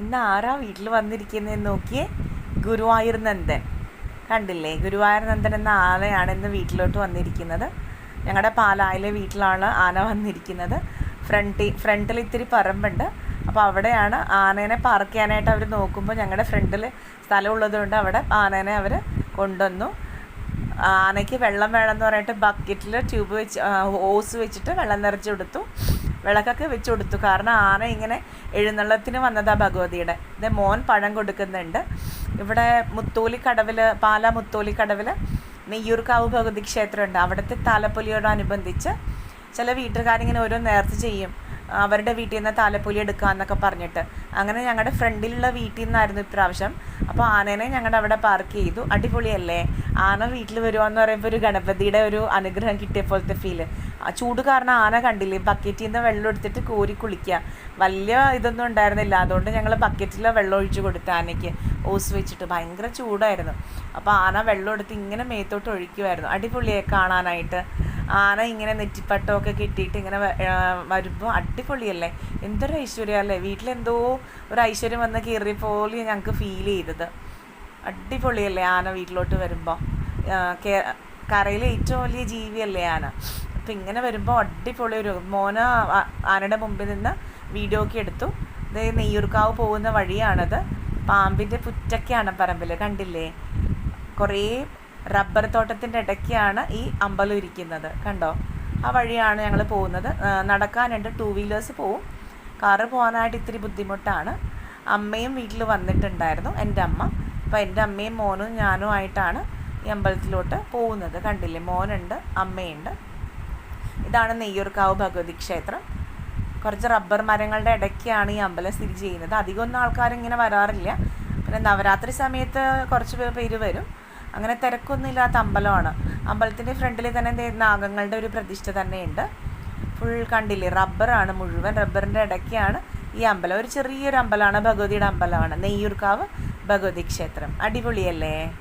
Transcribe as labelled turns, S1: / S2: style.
S1: ഇന്ന് ആരാ വീട്ടിൽ വന്നിരിക്കുന്നതെന്ന് നോക്കിയേ? ഗുരുവായൂർ നന്ദൻ. കണ്ടില്ലേ? ഗുരുവായൂർ നന്ദൻ എന്ന ആനയാണ് ഇന്ന് വീട്ടിലോട്ട് വന്നിരിക്കുന്നത്. ഞങ്ങളുടെ പാലായിലെ വീട്ടിലാണ് ആന വന്നിരിക്കുന്നത്. ഫ്രണ്ടിൽ ഫ്രണ്ടിൽ ഇത്തിരി പറമ്പുണ്ട്. അപ്പോൾ അവിടെയാണ് ആനേനെ പാർക്ക് ചെയ്യാനായിട്ട് അവർ നോക്കുമ്പോൾ ഞങ്ങളുടെ ഫ്രണ്ടിൽ സ്ഥലമുള്ളതുകൊണ്ട് അവിടെ ആനേനെ അവർ കൊണ്ടുവന്നു. ആനയ്ക്ക് വെള്ളം വേണമെന്ന് പറഞ്ഞിട്ട് ബക്കറ്റിൽ ട്യൂബ് വെച്ച് ഓസ് വെച്ചിട്ട് വെള്ളം നിറച്ച് കൊടുത്തു. വിളക്കൊക്കെ വെച്ച് കൊടുത്തു. കാരണം ആന ഇങ്ങനെ എഴുന്നള്ളത്തിന് വന്നതാ ഭഗവതിയുടെ. ഇത് മോൻ പഴം കൊടുക്കുന്നുണ്ട്. ഇവിടെ മുത്തോലി കടവിൽ പാല മുത്തോലി കടവിൽ നെയ്യൂർക്കാവ് ഭഗവതി ക്ഷേത്രമുണ്ട്. അവിടുത്തെ താലപ്പൊലിയോടനുബന്ധിച്ച് ചില വീട്ടുകാരിങ്ങനെ ഓരോ നേർച്ച ചെയ്യും. അവരുടെ വീട്ടിൽ നിന്ന് താലപ്പൊലി എടുക്കാമെന്നൊക്കെ പറഞ്ഞിട്ട്. അങ്ങനെ ഞങ്ങളുടെ ഫ്രണ്ടിലുള്ള വീട്ടിൽ നിന്നായിരുന്നു ഇപ്രാവശ്യം. അപ്പോൾ ആനേനെ ഞങ്ങളുടെ അവിടെ പാർക്ക് ചെയ്തു. അടിപൊളിയല്ലേ? ആന വീട്ടിൽ വരുവാന്ന് പറയുമ്പോൾ ഒരു ഗണപതിയുടെ ഒരു അനുഗ്രഹം കിട്ടിയ പോലത്തെ ഫീൽ ചൂട് കാരണം ആന കണ്ടില്ലേ? ബക്കറ്റിൽ നിന്ന് വെള്ളം എടുത്തിട്ട് കോരി കുളിക്കുക. വലിയ ഇതൊന്നും ഉണ്ടായിരുന്നില്ല. അതുകൊണ്ട് ഞങ്ങൾ ബക്കറ്റിൽ വെള്ളം ഒഴിച്ച് കൊടുത്തു ആനയ്ക്ക്. ഓസ് വെച്ചിട്ട് ഭയങ്കര ചൂടായിരുന്നു. അപ്പോൾ ആന വെള്ളം എടുത്ത് ഇങ്ങനെ മേത്തോട്ട് ഒഴിക്കുമായിരുന്നു അടിപൊളിയായി കാണാനായിട്ട്. ആന ഇങ്ങനെ നെറ്റിപ്പട്ടമൊക്കെ കിട്ടിയിട്ട് ഇങ്ങനെ വരുമ്പോൾ അടിപൊളിയല്ലേ? എന്തൊരു ഐശ്വര്യമല്ലേ വീട്ടിലെന്തോ ഒരു ഐശ്വര്യം വന്ന് കയറിയ പോലെ ഞങ്ങൾക്ക് ഫീൽ ചെയ്തത്. അടിപൊളിയല്ലേ ആന വീട്ടിലോട്ട് വരുമ്പോൾ കരയിലെ ഏറ്റവും വലിയ ജീവിയല്ലേ ആന? അപ്പം ഇങ്ങനെ വരുമ്പോൾ അടിപൊളി ഒരു മോന ആനയുടെ മുമ്പിൽ നിന്ന് വീഡിയോ ഒക്കെ എടുത്തു. ഇത് നെയ്യൂർക്കാവ് പോകുന്ന വഴിയാണത്. പാമ്പിന്റെ പുറ്റൊക്കെയാണ് പറമ്പിൽ കണ്ടില്ലേ? കുറേ റബ്ബർ തോട്ടത്തിന്റെ ഇടയ്ക്കാണ് ഈ അമ്പലം ഇരിക്കുന്നത്. കണ്ടോ? ആ വഴിയാണ് ഞങ്ങൾ പോകുന്നത്. നടക്കാനുണ്ട് ടു വീലേഴ്സ് പോവും. കാറ് പോകാനായിട്ട് ഇത്തിരി ബുദ്ധിമുട്ടാണ്. അമ്മയും വീട്ടിൽ വന്നിട്ടുണ്ടായിരുന്നു എന്റെ അമ്മ. അപ്പോൾ എന്റെ അമ്മയും മോനും ഞാനും ആയിട്ടാണ് ഈ അമ്പലത്തിലോട്ട് പോകുന്നത്. കണ്ടില്ലേ? മോനുണ്ട് അമ്മയുണ്ട്. ഇതാണ് നെയ്യൂർക്കാവ് ഭഗവതി ക്ഷേത്രം. കുറച്ച് റബ്ബർ മരങ്ങളുടെ ഇടയ്ക്കാണ് ഈ അമ്പലം സ്ഥിതി ചെയ്യുന്നത്. അധികമൊന്നും ആൾക്കാർ ഇങ്ങനെ വരാറില്ല. പിന്നെ നവരാത്രി സമയത്ത് കുറച്ച് പേര് വരും. അങ്ങനെ തിരക്കൊന്നും ഇല്ലാത്ത അമ്പലമാണ്. അമ്പലത്തിന്റെ ഫ്രണ്ടിൽ തന്നെ നാഗങ്ങളുടെ ഒരു പ്രതിഷ്ഠ തന്നെയുണ്ട്. ഫുൾ കണ്ടില്ലേ? റബ്ബറാണ് മുഴുവൻ. റബ്ബറിന്റെ ഇടയ്ക്കാണ് ഈ അമ്പലം. ഒരു ചെറിയൊരു അമ്പലമാണ് ഭഗവതിയുടെ അമ്പലമാണ്. നെയ്യൂർക്കാവ് ഭഗവതി ക്ഷേത്രം. അടിപൊളിയല്ലേ?